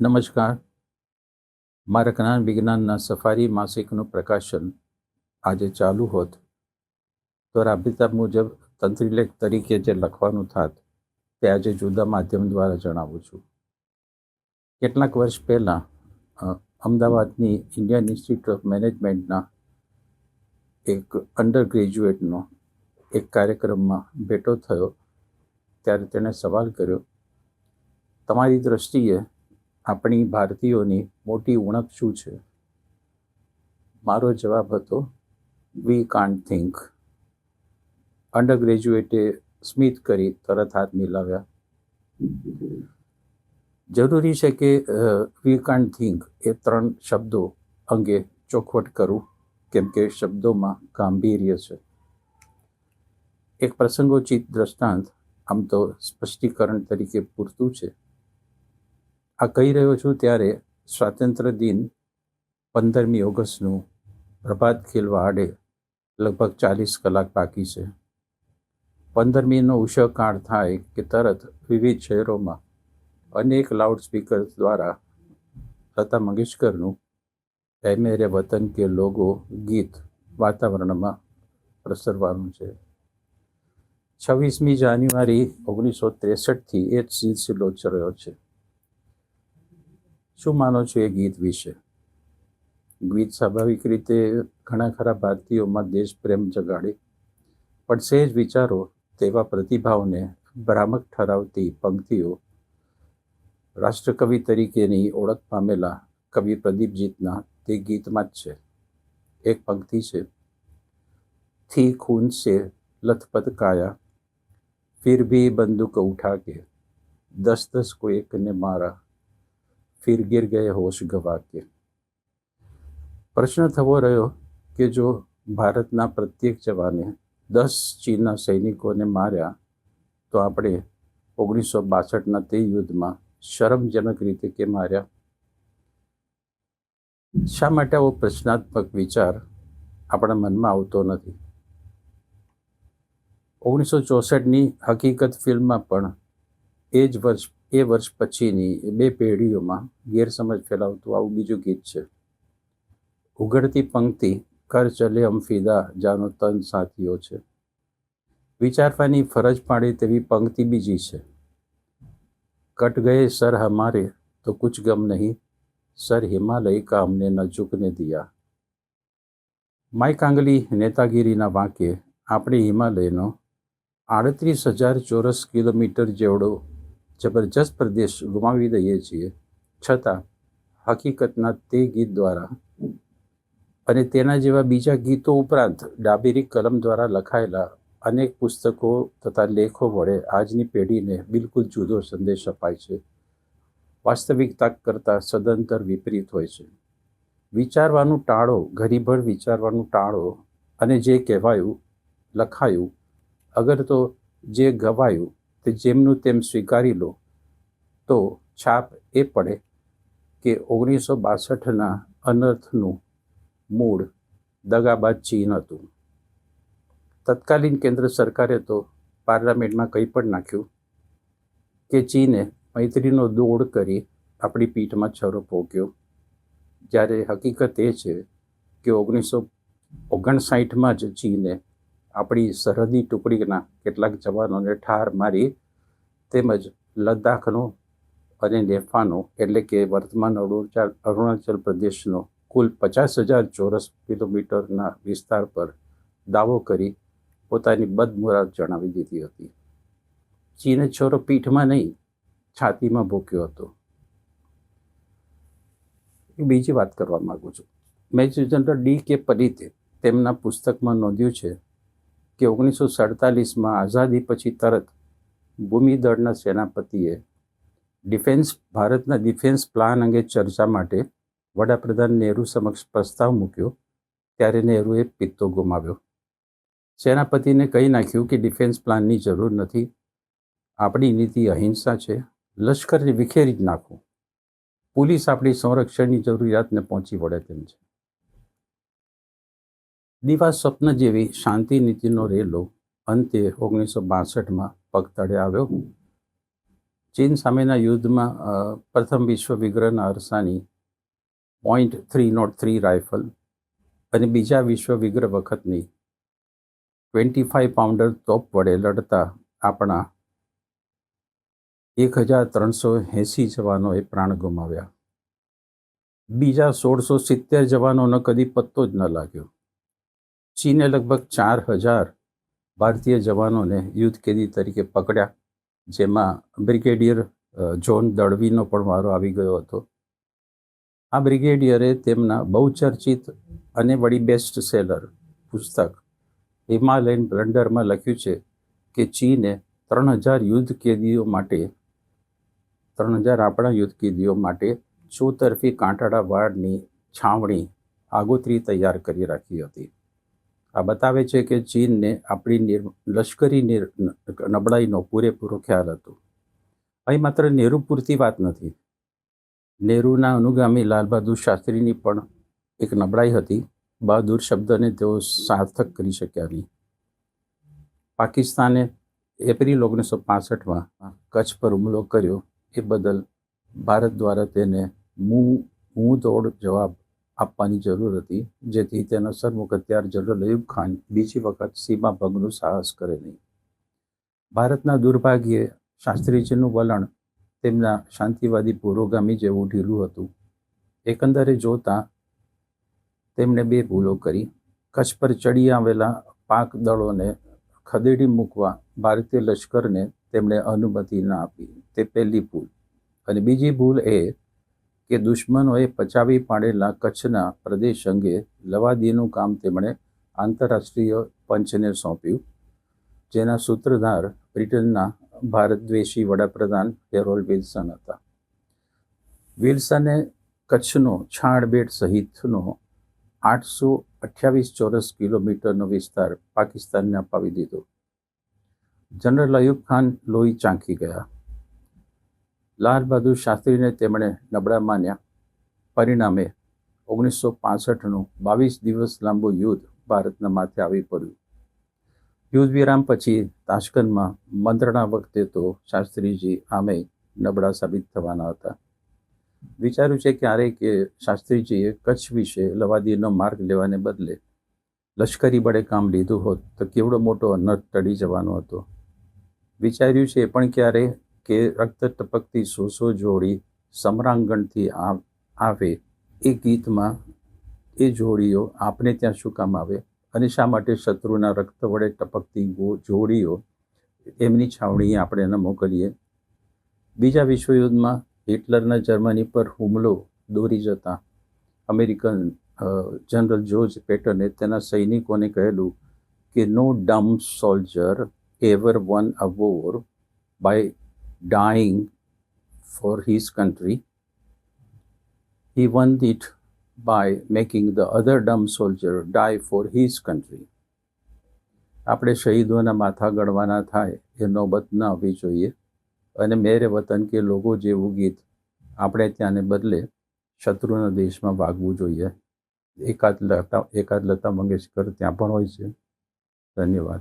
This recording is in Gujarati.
નમસ્કાર. મારા જ્ઞાન વિજ્ઞાનના સફારી માસિકનું પ્રકાશન આજે ચાલુ હોત. તો રાબિતા મુજબ તંત્રીલેખ તરીકે જે લખવાનું થાત તે આજે જુદા માધ્યમ દ્વારા જણાવું છું. કેટલાક વર્ષ પહેલાં અમદાવાદની ઇન્ડિયન ઇન્સ્ટિટ્યૂટ ઓફ મેનેજમેન્ટના એક અંડર ગ્રેજ્યુએટનો એક કાર્યક્રમમાં ભેટો થયો. ત્યારે તેણે સવાલ કર્યો, તમારી દૃષ્ટિએ આપણી ભારતીયોની મોટી ઉણપ શું છે? મારો જવાબ હતો વી કાન્ટ થિંક અંડર ગ્રેજ્યુએટે સ્મિત કરી તરત હાથ મિલાવ્યા. જરૂરી છે કે વી કાન્ટ થિંક એ ત્રણ શબ્દો અંગે ચોખવટ કરું, કેમ કે શબ્દોમાં ગાંભીર્ય છે. એક પ્રસંગોચિત દ્રષ્ટાંત આમ તો સ્પષ્ટીકરણ તરીકે પૂરતું છે. આ કહી રહ્યો છું ત્યારે સ્વાતંત્ર્ય દિન પંદરમી ઓગસ્ટનું પ્રભાત ખીલવા આડે લગભગ ચાલીસ કલાક બાકી છે. પંદરમીનો ઉષકાળ થાય કે તરત વિવિધ શહેરોમાં અનેક લાઉડ સ્પીકર દ્વારા લતા મંગેશકરનું એ વતન કે લોગો ગીત વાતાવરણમાં પ્રસરવાનું છે. છવ્વીસમી જાન્યુઆરી ઓગણીસો ત્રેસઠથી એ જ સિલસિલો રહ્યો છે. શું માનો છો એ ગીત વિશે? ગીત સ્વાભાવિક રીતે ઘણા ખરા ભારતીયોમાં દેશપ્રેમ જગાડે, પણ સહેજ વિચારો તેવા પ્રતિભાવને ભ્રામક ઠરાવતી પંક્તિઓ રાષ્ટ્રકવિ તરીકેની ઓળખ પામેલા કવિ પ્રદીપજીતના તે ગીતમાં જ છે. એક પંક્તિ છે, થી ખૂન સે લથપથ કાયા, ફિર ભી બંદૂક ઉઠા કે દસ દસ કોઈ એકને મારા ફિર ગીર ગયે હોશ ગવાકે પ્રશ્ન થવો રહ્યો કે જો ભારતના પ્રત્યેક જવાને દસ ચીનના સૈનિકોને માર્યા, તો આપણે ઓગણીસો બાસઠના તે યુદ્ધમાં શરમજનક રીતે કે માર્યા? શા માટે આવો પ્રશ્નાત્મક વિચાર આપણા મનમાં આવતો નથી? ઓગણીસો ચોસઠની હકીકત ફિલ્મમાં પણ એ જ વર્ષ એ વર્ષ પછીની બે પેઢીઓમાં ગેરસમજ ફેલાવતું આવું બીજું ગીત છે. ઉઘડતી પંક્તિ, કર ચલે અમ જાનો તન સાથીઓ છે. વિચારવાની ફરજ પાડે તેવી પંક્તિ બીજી છે. કટ ગયે સર હમારે, તો કુછ ગમ નહીં. સર હિમાલય કા અમને ન ઝુકને દિયા. માય કાંગલી નેતાગીરીના વાંકે, આપણે હિમાલયનો આડત્રીસ હજાર ચોરસ કિલોમીટર જેવડો જબરજસ્ત પ્રદેશ ગુમાવી દઈએ છીએ, છતાં હકીકતના તે ગીત દ્વારા અને તેના જેવા બીજા ગીતો ઉપરાંત ડાબેરી કલમ દ્વારા લખાયેલા અનેક પુસ્તકો તથા લેખો વડે આજની પેઢીને બિલકુલ જુદો સંદેશ અપાય છે. વાસ્તવિકતા કરતાં સદંતર વિપરીત હોય છે. વિચારવાનું ટાળો ઘરીભર વિચારવાનું ટાળો અને જે કહેવાયું, લખાયું, અગર તો જે ગવાયું તે જેમનું તેમ સ્વીકારી લો, તો છાપ એ પડે કે ઓગણીસો બાસઠના અનર્થનું મૂળ દગાબાદ ચીન હતું. તત્કાલીન કેન્દ્ર સરકારે તો પાર્લામેન્ટમાં કંઈ પણ નાખ્યું કે ચીને મૈત્રીનો દોડ કરી આપણી પીઠમાં છરો પોક્યો. જ્યારે હકીકત એ છે કે ઓગણીસો ઓગણસાઠમાં જ ચીને આપણી સરહદી ટુકડીના કેટલાક જવાનોને ઠાર મારી તેમજ લદ્દાખનો અને નેફાનો એટલે કે વર્તમાન અરુણાચલ અરુણાચલ પ્રદેશનો કુલ પચાસ હજાર ચોરસ કિલોમીટરના વિસ્તાર પર દાવો કરી પોતાની બદમુરાદ જણાવી દીધી હતી. ચીને છોરો પીઠમાં નહીં, છાતીમાં ભૂક્યો હતો. બીજી વાત કરવા માગું છું. મેજર જનરલ ડી કે પરીતે તેમના પુસ્તકમાં નોંધ્યું છે કે ઓગણીસો સડતાલીસમાં આઝાદી પછી તરત ભૂમિદળના સેનાપતિએ ડિફેન્સ, ભારતના ડિફેન્સ પ્લાન અંગે ચર્ચા માટે વડાપ્રધાન નહેરુ સમક્ષ પ્રસ્તાવ મૂક્યો, ત્યારે નહેરુએ પિત્તો ગુમાવ્યો. સેનાપતિને કહી નાખ્યું કે ડિફેન્સ પ્લાનની જરૂર નથી, આપણી નીતિ અહિંસા છે, લશ્કરને વિખેરી જ નાખવું પોલીસ આપણી સંરક્ષણની જરૂરિયાતને પહોંચી વળે તેમ છે. દીવા સ્વપ્ન જેવી શાંતિ નીતિનો રેલો અંતે ઓગણીસો બાસઠમાં પગતળે આવ્યો. ચીન સામેના યુદ્ધમાં પ્રથમ વિશ્વ વિગ્રહના Arsani point three nought three rifle અને બીજા વિશ્વ વિગ્રહ વખતની ટ્વેન્ટી ફાઇવ પાઉન્ડર તોપ વડે લડતા આપણા એક હજાર ત્રણસો એંસી જવાનોએ પ્રાણ ગુમાવ્યા. બીજા સોળસો સિત્તેર જવાનોનો કદી પત્તો જ ન લાગ્યો. ચીને લગભગ ચાર હજાર ભારતીય જવાનોને યુદ્ધ કેદી તરીકે પકડ્યા, જેમાં બ્રિગેડિયર જોન દળવીનો પણ વારો આવી ગયો હતો. આ બ્રિગેડિયરે તેમના બહુચર્ચિત અને વળી બેસ્ટ સેલર પુસ્તક હિમાલયન બ્લન્ડરમાં લખ્યું છે કે ચીને ત્રણ હજાર યુદ્ધ કેદીઓ માટે, ત્રણ હજાર આપણા યુદ્ધ કેદીઓ માટે ચોતરફી કાંટાળા વાડની છાવણી, આગોતરી તૈયાર કરી રાખી હતી. આ બતાવે છે કે ચીનને આપણી લશ્કરી નબળાઈનો પૂરેપૂરો ખ્યાલ હતો. અહીં માત્ર નેહરુ પૂરતી વાત નથી. નેહરુના અનુગામી લાલ બહાદુર શાસ્ત્રીની પણ એક નબળાઈ હતી. બહાદુર શબ્દને તેઓ સાર્થક કરી શક્યા નહીં. પાકિસ્તાને એપ્રિલ ઓગણીસો પાસઠમાં કચ્છ પર હુમલો કર્યો. એ બદલ ભારત દ્વારા તેને મું મું, તોડ જવાબ આપવાની જરૂર હતી, જેથી તેના સરમુખ હત્યાર જનરલ અયુબ ખાન બીજી વખત સીમા ભંગનું સાહસ કરે નહીં. ભારતના દુર્ભાગ્યે શાસ્ત્રીજીનું વલણ તેમના શાંતિવાદી પુરોગામી જેવું ઢીલું હતું. એકંદરે જોતા તેમણે બે ભૂલો કરી. કચ્છ પર ચડી આવેલા પાક દળોને ખદેડી મૂકવા ભારતીય લશ્કરને તેમણે અનુમતિ ના આપી. તે પહેલી ભૂલ. અને બીજી ભૂલ એ કે દુશ્મનોએ પચાવી પાડેલા કચ્છના પ્રદેશ અંગે લવાદીનું કામ તેમણે આંતરરાષ્ટ્રીય પંચને સોંપ્યું, જેના સૂત્રધાર બ્રિટનના ભારતદ્વેષી વડાપ્રધાન હેરોલ્ડ વિલ્સન હતા. વિલ્સને કચ્છનો છાણબેટ સહિતનો આઠસો અઠ્યાવીસ ચોરસ કિલોમીટરનો વિસ્તાર પાકિસ્તાનને અપાવી દીધો. જનરલ અયુબ ખાન લોહી ચાંકી ગયા. લાલ બહાદુર શાસ્ત્રીને તેમણે નબળા માન્યા. પરિણામે ઓગણીસો પાસઠનું બાવીસ દિવસ લાંબુ યુદ્ધ ભારતના માથે આવી પડ્યું. યુદ્ધ વિરામ પછી તાશ્કંદમાં મંત્રણા વખતે તો શાસ્ત્રીજી આમે નબળા સાબિત થવાના હતા. વિચાર્યું છે ક્યારેય કે શાસ્ત્રીજીએ કચ્છ વિશે લવાદીનો માર્ગ લેવાને બદલે લશ્કરી બળે કામ લીધું હોત તો કેવડો મોટો અનર્થ ટળી જવાનો હતો. વિચાર્યું છે એ પણ ક્યારે કે રક્ત ટપકતી સોસો જોડી સમરાંગણથી આવે. એ ગીતમાં એ જોડીઓ આપને ત્યાં શું કામ આવે? અને શા માટે શત્રુના રક્ત વડે ટપકતી જોડીઓ? એમની છાવણીએ આપણે એને મોકલીએ. બીજા વિશ્વયુદ્ધમાં હિટલરના જર્મની પર હુમલો દોરી જતા અમેરિકન જનરલ જોર્જ પેટને તેના સૈનિકોને કહેલું કે no dumb soldier ever won a war by dying for his country he won it by making the other dumb soldier die for his country. આપણે શહીદોના માથા ગણવાના થાય એ નોબત ન આવવી જોઈએ અને મેરે વતન કે લોકો જેવું ગીત આપણે ત્યાંને બદલે શત્રુના દેશમાં વાગવું જોઈએ. એકાદ લતા એકાદ લતા મંગેશકર ત્યાં પણ હોય છે. ધન્યવાદ.